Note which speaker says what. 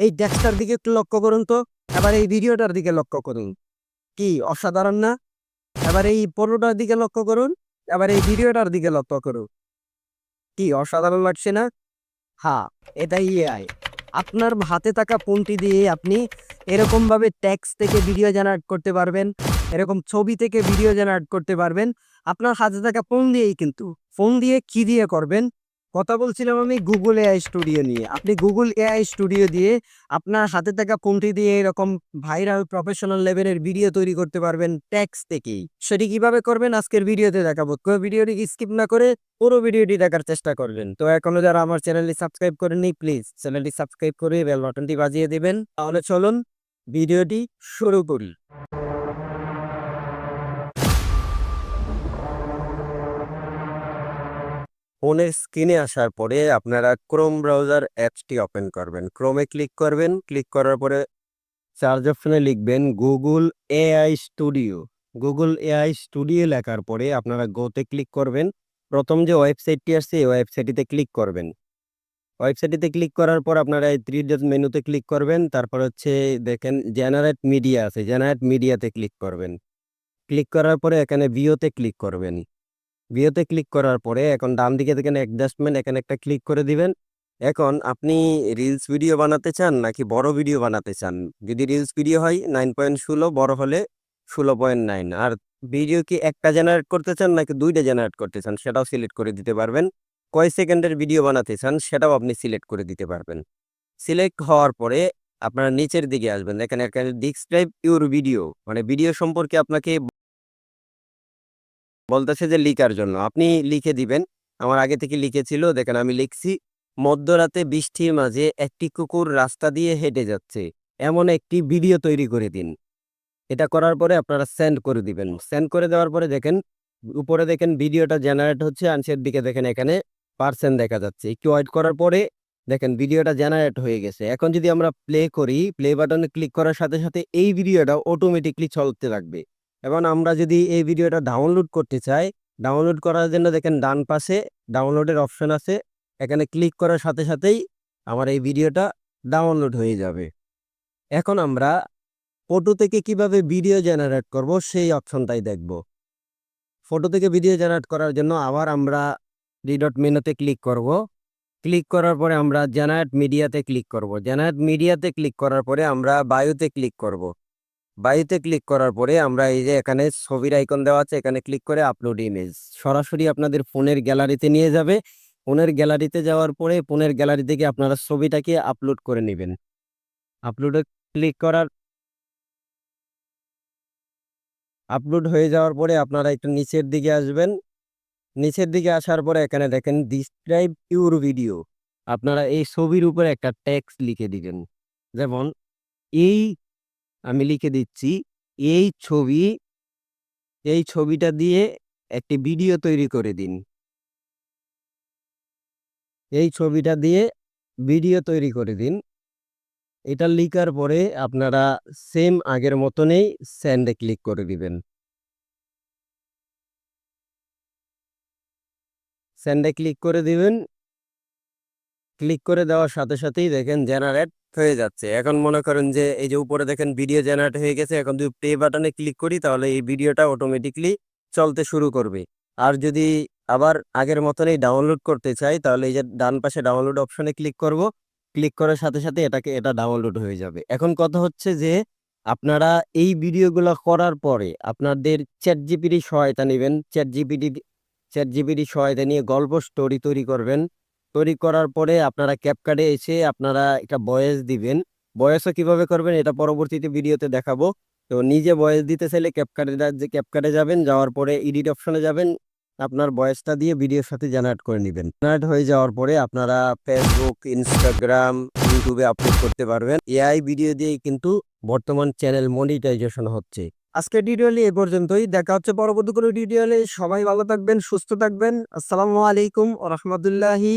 Speaker 1: এই টেক্সটার দিকে একটু লক্ষ্য করুন তো। এবার এই ভিডিওটার দিকে লক্ষ্য করুন। কি, অসাধারণ না? এবার এই পনেরোটার দিকে লক্ষ্য করুন। এবার এই ভিডিওটার দিকে লক্ষ্য করুন। কি, অসাধারণ লাগছে না? হ্যাঁ এটাই এআই আপনার হাতে থাকা ফোনটি দিয়ে আপনি এরকমভাবে ট্যাক্স থেকে ভিডিও জেনারেট করতে পারবেন, এরকম ছবি থেকে ভিডিও জেনারেট করতে পারবেন। আপনার হাতে থাকা ফোন দিয়েই কিন্তু ফোন দিয়ে কি দিয়ে করবেন? কথা বলছিলাম আমি গুগল এআই স্টুডিও নিয়ে। আপনি গুগল এআই স্টুডিও দিয়ে আপনার হাতে থাকা ফোনটি দিয়ে এরকম ভাইরাল প্রফেশনাল লেভেলের ভিডিও তৈরি করতে পারবেন ট্যাক্স থেকেই। সেটি কীভাবে করবেন আজকের ভিডিওতে দেখাবো। তো ভিডিওটি স্কিপ না করে পুরো ভিডিওটি দেখার চেষ্টা করবেন। তো এখনও যারা আমার চ্যানেলটি সাবস্ক্রাইব করেননি প্লিজ চ্যানেলটি সাবস্ক্রাইব করে বেল বাটনটি বাজিয়ে দেবেন। তাহলে চলুন ভিডিওটি শুরু করি। ফোনের স্ক্রিনে আসার পরে আপনারা ক্রোম ব্রাউজার অ্যাপসটি ওপেন করবেন। ক্রোমে ক্লিক করবেন। ক্লিক করার পরে সার্চ অপশনে লিখবেন Google AI studio Google AI studio লেখার পরে আপনারা গোতে ক্লিক করবেন। প্রথম যে ওয়েবসাইটটি আসছে, এই ওয়েবসাইটটিতে ক্লিক করবেন। ওয়েবসাইটটিতে ক্লিক করার পর আপনারা এই থ্রি ডট মেনুতে ক্লিক করবেন। তারপর হচ্ছে দেখেন জেনারেট মিডিয়া আছে। জেনারেট মিডিয়াতে ক্লিক করবেন। ক্লিক করার পরে এখানে ভিওতে ক্লিক করবেন। ভিওতে ক্লিক করার পরে এখন ডান দিকে দেখেন অ্যাডজাস্টমেন্ট এখানে একটা ক্লিক করে দিবেন। এখন আপনি রিলস ভিডিও বানাতে চান নাকি বড় ভিডিও বানাতে চান? যদি রিলস ভিডিও হয় নাইন পয়েন্ট ষোলো, বড় হলে ষোলো পয়েন্ট নাইন আর ভিডিও কি একটা জেনারেট করতে চান নাকি দুইটা জেনারেট করতে চান, সেটাও সিলেক্ট করে দিতে পারবেন। কয় সেকেন্ডের ভিডিও বানাতে চান, সেটাও আপনি সিলেক্ট করে দিতে পারবেন। সিলেক্ট হওয়ার পরে আপনারা নিচের দিকে আসবেন। এখানে এখানে ডিসক্রাইব ইউর ভিডিও মানে ভিডিও সম্পর্কে আপনাকে বলতেছে যে লিখার জন্য। আপনি লিখে দিবেন। আমার আগে থেকে লিখেছিল দেখেন আমি লিখছি, মধ্যরাতে বৃষ্টির মাঝে একটি কুকুর রাস্তা দিয়ে হেঁটে যাচ্ছে। এমন একটি ভিডিও তৈরি করে দিন। এটা করার পরে আপনারা সেন্ড করে দিবেন। সেন্ড করে দেওয়ার পরে দেখেন, উপরে দেখেন ভিডিওটা জেনারেট হচ্ছে আনসের দিকে দেখেন এখানে পার্সেন্ট দেখা যাচ্ছে। একটু ওয়েট করার পরে দেখেন ভিডিওটা জেনারেট হয়ে গেছে। এখন যদি আমরা প্লে করি প্লে বাটনে ক্লিক করার সাথে সাথে এই ভিডিওটা অটোমেটিকলি চলতে লাগবে। এবং আমরা যদি এই ভিডিওটা ডাউনলোড করতে চাই ডাউনলোড করার জন্য দেখেন ডান পাশে ডাউনলোডের অপশন আছে। এখানে ক্লিক করার সাথে সাথেই আমার এই ভিডিওটা ডাউনলোড হয়ে যাবে। এখন আমরা ফটো থেকে কীভাবে ভিডিও জেনারেট করব সেই অপশনটাই দেখব। ফটো থেকে ভিডিও জেনারেট করার জন্য আবার আমরা ডট মেনুতে ক্লিক করব। ক্লিক করার পরে আমরা জেনারেট মিডিয়াতে ক্লিক করব। জেনারেট মিডিয়াতে ক্লিক করার পরে আমরা বায়ুতে ক্লিক করব। বায়ুতে ক্লিক করার পরে আমরা এই যে এখানে ছবির আইকন দেওয়া আছে, এখানে ক্লিক করে আপলোড ইমেজ সরাসরি আপনাদের ফোনের গ্যালারিতে নিয়ে যাবে। ফোনের গ্যালারিতে যাওয়ার পরে ফোনের গ্যালারি থেকে আপনারা ছবিটাকে আপলোড করে নেবেন। আপলোডে ক্লিক করার আপলোড হয়ে যাওয়ার পরে আপনারা একটু নিচের দিকে আসবেন। নিচের দিকে আসার পরে এখানে দেখেন ডিসক্রাইব ইউর ভিডিও আপনারা এই ছবির উপরে একটা ট্যাক্স লিখে দিবেন। যেমন, এই আমি লিখে দিচ্ছি, এই ছবি, এই ছবিটা দিয়ে একটি ভিডিও তৈরি করে দিন। এই ছবিটা দিয়ে ভিডিও তৈরি করে দিন। এটা লিখার পরে আপনারা সেম আগের মতনই স্যান্ডে ক্লিক করে দিবেন। স্যান্ডে ক্লিক করে দিবেন ক্লিক করে দেওয়ার সাথে সাথেই দেখেন জেনারেট হয়ে যাচ্ছে। এখন মনে করেন যে এই যে উপরে দেখেন ভিডিও জেনারেট হয়ে গেছে, এখন যদি প্লে বাটনে ক্লিক করি তাহলে এই ভিডিওটা অটোমেটিকলি চলতে শুরু করবে। আর যদি আবার আগের মতনই ডাউনলোড করতে চাই, তাহলে এই যে ডান পাশে ডাউনলোড অপশনে ক্লিক করব। ক্লিক করার সাথে সাথে এটাকে, এটা ডাউনলোড হয়ে যাবে। এখন কথা হচ্ছে যে আপনারা এই ভিডিওগুলো করার পরে আপনাদের চ্যাট জিপিটি সহায়তা নেবেন। চ্যাট জিপিটি চ্যাট জিপিটি সহায়তা নিয়ে গল্প স্টোরি তৈরি করবেন। তৈরি করার পরে আপনারা ক্যাপকার্ডে এসে আপনারা একটা বয়েস দিবেন। বয়েসও কীভাবে করবেন এটা পরবর্তীতে ভিডিওতে দেখাবো। তো নিজে বয়েস দিতে চাইলে ক্যাপকার্ডে যে ক্যাপকার্ডে যাবেন, যাওয়ার পরে এডিট অপশনে যাবেন, আপনার বয়েসটা দিয়ে ভিডিওর সাথে জেনারেট করে নেবেন। জেনারেট হয়ে যাওয়ার পরে আপনারা ফেসবুক ইনস্টাগ্রাম ইউটিউবে আপলোড করতে পারবেন। এআই ভিডিও দিয়ে কিন্তু বর্তমান চ্যানেল মনিটাইজেশন হচ্ছে। আজকের টিউটোরিয়ালে এ পর্যন্তই। দেখা হচ্ছে পরবর্তী কোনো টিউটোরিয়ালে সবাই ভালো থাকবেন, সুস্থ থাকবেন। আসসালামু আলাইকুম ও রহমতুল্লাহি